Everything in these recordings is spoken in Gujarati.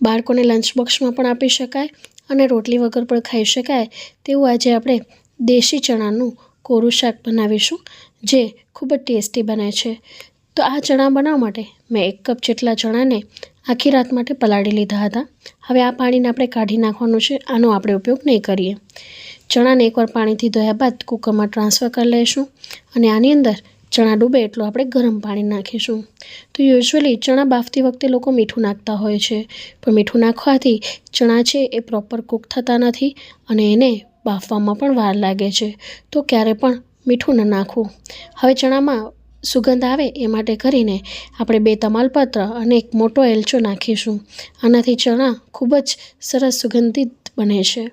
બાળકોને લંચ બોક્સમાં પણ આપી શકાય અને રોટલી વગર પણ ખાઈ શકાય તેવું આજે આપણે દેશી ચણાનું કોરું શાક બનાવીશું, જે ખૂબ જ ટેસ્ટી બને છે. તો આ ચણા બનાવવા માટે મેં એક કપ જેટલા ચણાને આખી રાત માટે પલાળી લીધા હતા. હવે આ પાણીને આપણે કાઢી નાખવાનું છે, આનો આપણે ઉપયોગ નહીં કરીએ. ચણાને એકવાર પાણીથી ધોયા બાદ કુકરમાં ટ્રાન્સફર કરી લઈશું અને આની અંદર ચણા ડૂબે એટલું આપણે ગરમ પાણી નાખીશું. તો યુઝ્યુઅલી ચણા બાફતી વખતે લોકો મીઠું નાખતા હોય છે. પણ મીઠું નાખવાથી ચણા છે એ પ્રોપર કૂક થતા નથી અને એને બાફવામાં પણ વાર લાગે છે. તો ક્યારે પણ મીઠું ન નાખવું. હવે ચણામાં સુગંધ આવે એ માટે કરીને આપણે બે તમાલપત્ર અને એક મોટો એલચો નાખીશું. આનાથી ચણા ખૂબ જ સરસ સુગંધિત બને છે.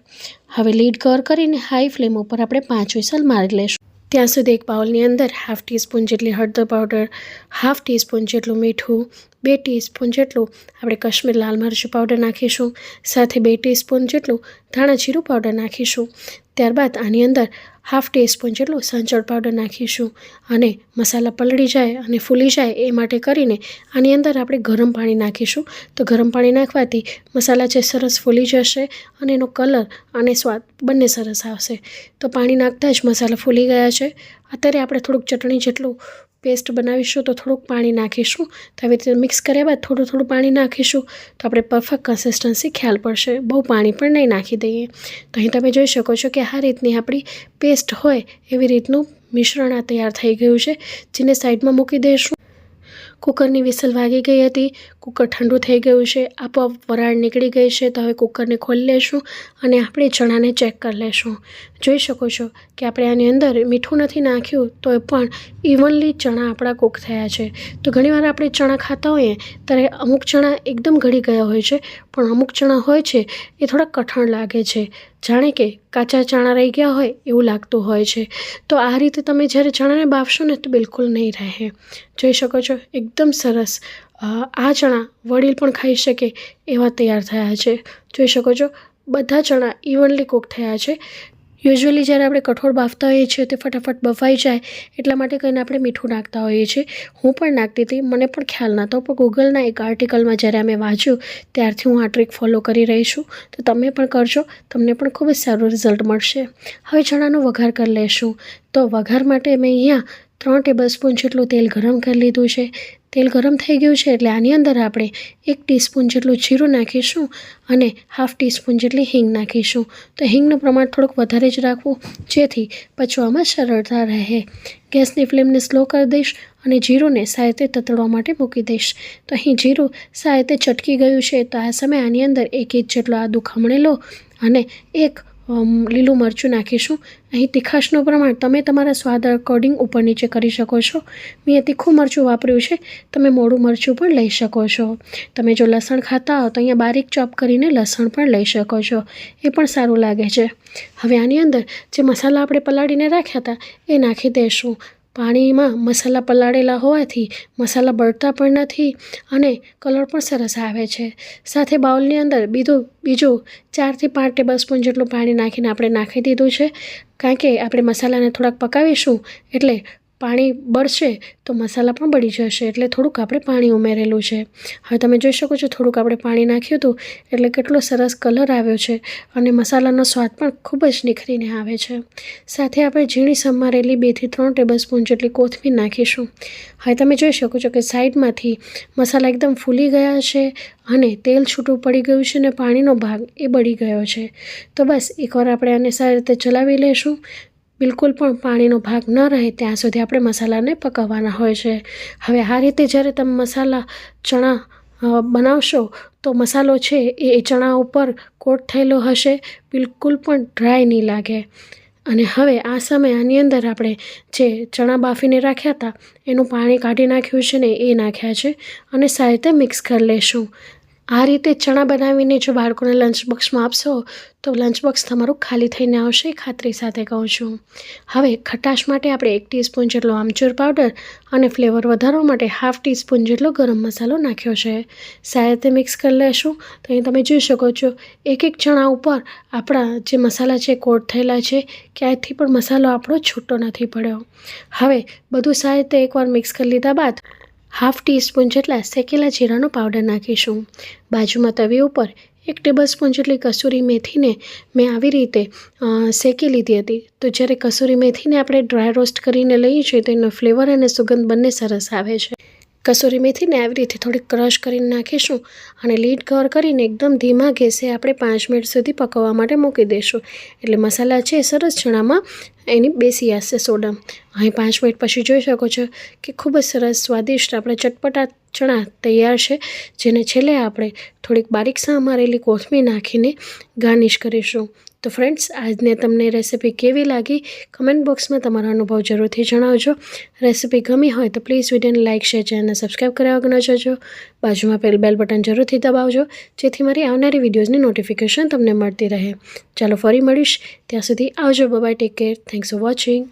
હવે લીડ કવર કરીને હાઈ ફ્લેમ ઉપર આપણે પાંચ વિસલ મારી લઈશું ત્યાં સુધી એક બાઉલની અંદર હાફ ટીસ્પૂન જેટલી હળદર પાવડર, હાફ ટીસ્પૂન જેટલું મીઠું, બે ટીસ્પૂન જેટલું આપણે કાશ્મીર લાલ મરચું પાવડર નાખીશું, સાથે બે ટીસ્પૂન જેટલું ધાણા જીરું પાવડર નાખીશું. ત્યારબાદ આની અંદર હાફ ટીસ્પૂન જેટલું સંચળ પાવડર નાખીશું અને મસાલા પલળી જાય અને ફૂલી જાય એ માટે કરીને આની અંદર આપણે ગરમ પાણી નાખીશું. તો ગરમ પાણી નાખવાથી મસાલા છે સરસ ફૂલી જશે અને એનો કલર અને સ્વાદ બંને સરસ આવશે. તો પાણી નાખતા જ મસાલા ફૂલી ગયા છે. અત્યારે આપણે થોડુંક ચટણી જેટલું પેસ્ટ બનાવીશું તો થોડુંક પાણી નાખીશું. તો આવી રીતે મિક્સ કર્યા બાદ થોડું થોડું પાણી નાખીશું. તો આપણે પરફેક્ટ કન્સિસ્ટન્સી ખ્યાલ પડશે. બહુ પાણી પણ નહીં નાખી દઈએ. તો અહીં તમે જોઈ શકો છો કે આ રીતની આપણી પેસ્ટ હોય એવી રીતનું મિશ્રણ આ તૈયાર થઈ ગયું છે, જેને સાઈડમાં મૂકી દઈશું. કુકરની વિસલ વાગી ગઈ હતી. કુકર ઠંડુ થઈ ગયું છે, આપોઆપ વરાળ નીકળી ગઈ છે, તો હવે કુકરને ખોલી લેશું અને આપણે ચણાને ચેક કરી લેશું. જોઈ શકો છો કે આપણે આની અંદર મીઠું નથી નાખ્યું, તો પણ ઇવનલી ચણા આપણા કૂક થયા છે. તો ઘણીવાર આપણે ચણા ખાતા હોઈએ, ત્યારે અમુક ચણા એકદમ ઘડી ગયા હોય છે, પણ અમુક ચણા હોય છે, એ થોડા કઠણ લાગે છે. જાણે કે કાચા ચણા રહી ગયા હોય, એવું લાગતું હોય છે. તો આ રીતે તમે જ્યારે ચણાને બાફશો ને તો બિલકુલ નહીં રહે. જોઈ શકો છો, એકદમ સરસ આ ચણા વડીલ પણ ખાઈ શકે એવા તૈયાર થયા છે. જોઈ શકો છો, બધા ચણા ઇવનલી કૂક થયા છે. યુઝ્યુઅલી જ્યારે આપણે કઠોળ બાફતા હોઈએ છીએ તે ફટાફટ બફાઈ જાય એટલા માટે કહીને આપણે મીઠું નાખતા હોઈએ છીએ. હું પણ નાખતી હતી, મને પણ ખ્યાલ નહોતો પણ ગૂગલના એક આર્ટિકલમાં જ્યારે અમે વાંચ્યું, ત્યારથી હું આ ટ્રીક ફોલો કરી રહી છું. તો તમે પણ કરજો, તમને પણ ખૂબ જ સારું રિઝલ્ટ મળશે. હવે ચણાનો વઘાર કરી લઈશું તો વઘાર માટે મેં અહીંયા ત્રણ ટેબલ સ્પૂન જેટલું તેલ ગરમ કરી લીધું છે. તેલ ગરમ થઈ ગયું છે એટલે આની અંદર આપણે એક ટીસ્પૂન જેટલું જીરું નાખીશું અને હાફ ટીસ્પૂન જેટલી હિંગ નાખીશું. તો હિંગનું પ્રમાણ થોડુંક વધારે જ રાખવું, જેથી પચવામાં સરળતા રહે. ગેસની ફ્લેમને સ્લો કરી દઈશ અને જીરુંને સાયતે તતડવા માટે મૂકી દઈશ. તો અહીં જીરું સાયતે ચટકી ગયું છે, તો આ સમયે આની અંદર એક ઇંચ જેટલો આદું ખમણેલો અને એક લીલું મરચું નાખીશું. અહીં તીખાશનું પ્રમાણ તમે તમારા સ્વાદ અકોર્ડિંગ ઉપર નીચે કરી શકો છો. મેં તીખું મરચું વાપર્યું છે. તમે મોડું મરચું પણ લઈ શકો છો. તમે જો લસણ ખાતા હો તો અહીંયા બારીક ચોપ કરીને લસણ પણ લઈ શકો છો. એ પણ સારું લાગે છે. હવે આની અંદર જે મસાલા આપણે પલાળીને રાખ્યા હતા, એ નાખી દઈશું પાણીમાં મસાલા પલાળેલા હોવાથી મસાલા બળતા પણ નથી અને કલર પણ સરસ આવે છે. સાથે બાઉલની અંદર બીજું બીજું ચારથી પાંચ ટેબલ સ્પૂન જેટલું પાણી નાખીને આપણે નાખી દીધું છે. કારણ કે આપણે મસાલાને થોડાક પકાવીશું એટલે પાણી બળશે તો મસાલા પણ બળી જશે. એટલે થોડુંક આપણે પાણી ઉમેરેલું છે. હવે તમે જોઈ શકો છો થોડુંક આપણે પાણી નાખ્યું હતું, એટલે કેટલો સરસ કલર આવ્યો છે અને મસાલાનો સ્વાદ પણ ખૂબ જ નિખરીને આવે છે. સાથે આપણે ઝીણી સમારેલી બેથી ત્રણ ટેબલ સ્પૂન જેટલી કોથમીર નાખીશું. હવે તમે જોઈ શકો છો કે સાઈડમાંથી મસાલા એકદમ ફૂલી ગયા છે અને તેલ છૂટું પડી ગયું છે અને પાણીનો ભાગ એ બળી ગયો છે. તો બસ, એકવાર આપણે આને સારી રીતે ચલાવી લઈશું. બિલકુલ પણ પાણીનો ભાગ ન રહે ત્યાં સુધી આપણે મસાલાને પકાવવાના હોય છે. હવે આ રીતે જ્યારે તમે મસાલા, ચણા બનાવશો તો મસાલો છે એ ચણા ઉપર કોટ થયેલો હશે, બિલકુલ પણ ડ્રાય નહીં લાગે. અને હવે આ સમયે આની અંદર આપણે જે ચણા બાફીને રાખ્યા હતા, એનું પાણી કાઢી નાખ્યું છે ને એ નાખ્યા છે અને સારી રીતે મિક્સ કરી લઈશું આ રીતે ચણા બનાવીને જો બાળકોને લંચ બોક્સમાં આપશો, તો લંચ બોક્સ તમારું ખાલી થઈને આવશે ખાતરી સાથે કહું છું. હવે ખટાશ માટે આપણે એક ટીસ્પૂન જેટલો આમચૂર પાવડર અને ફ્લેવર વધારવા માટે હાફ ટીસ્પૂન જેટલો ગરમ મસાલો નાખ્યો છે. સારી તે મિક્સ કરી લેશું. તો અહીં તમે જોઈ શકો છો, એક એક ચણા ઉપર આપણા જે મસાલા છે કોટ થયેલા છે, ક્યાંયથી પણ મસાલો આપણો છૂટો નથી પડ્યો. હવે બધું સારી રીતે એકવાર મિક્સ કરી લીધા બાદ હાફ ટીસ્પૂન જેટલા શેકેલા જીરાનો પાવડર નાખીશું. બાજુમાં તવી ઉપર એક ટેબલ સ્પૂન જેટલી કસૂરી મેથીને મેં આવી રીતે શેકી લીધી હતી. તો જ્યારે કસૂરી મેથીને આપણે ડ્રાય રોસ્ટ કરીને લઈએ છીએ તો એનો ફ્લેવર અને સુગંધ બંને સરસ આવે છે. કસૂરી મેથીને આવી રીતે થોડીક ક્રશ કરીને નાખીશું અને લીડ કવર કરીને એકદમ ધીમા ગેસે આપણે પાંચ મિનિટ સુધી પકવવા માટે મૂકી દઈશું એટલે મસાલા છે સરસ ચણામાં એની બેસી આવશે સોડા. અહીં પાંચ મિનિટ પછી જોઈ શકો છો કે ખૂબ જ સરસ સ્વાદિષ્ટ આપણે ચટપટા ચણા તૈયાર છે, જેને છેલ્લે આપણે થોડીક બારીક સામારેલી કોથમીર નાખીને ગાર્નિશ કરીશું. તો ફ્રેન્ડ્સ આજને તમને રેસિપી કેવી લાગી? કમેન્ટ બોક્સમાં તમારો અનુભવ જરૂરથી જણાવજો. રેસિપી ગમી હોય તો પ્લીઝ વિડીયોને લાઇક શેર ચેનલને સબસ્ક્રાઈબ કર્યા ન જજો. બાજુમાં પેલ બેલ બટન જરૂરથી દબાવજો, જેથી મારી આવનારી વિડીયોઝની નોટિફિકેશન તમને મળતી રહે. ચાલો ફરી મળીશ. ત્યાં સુધી આવજો. Bye bye take care thanks for watching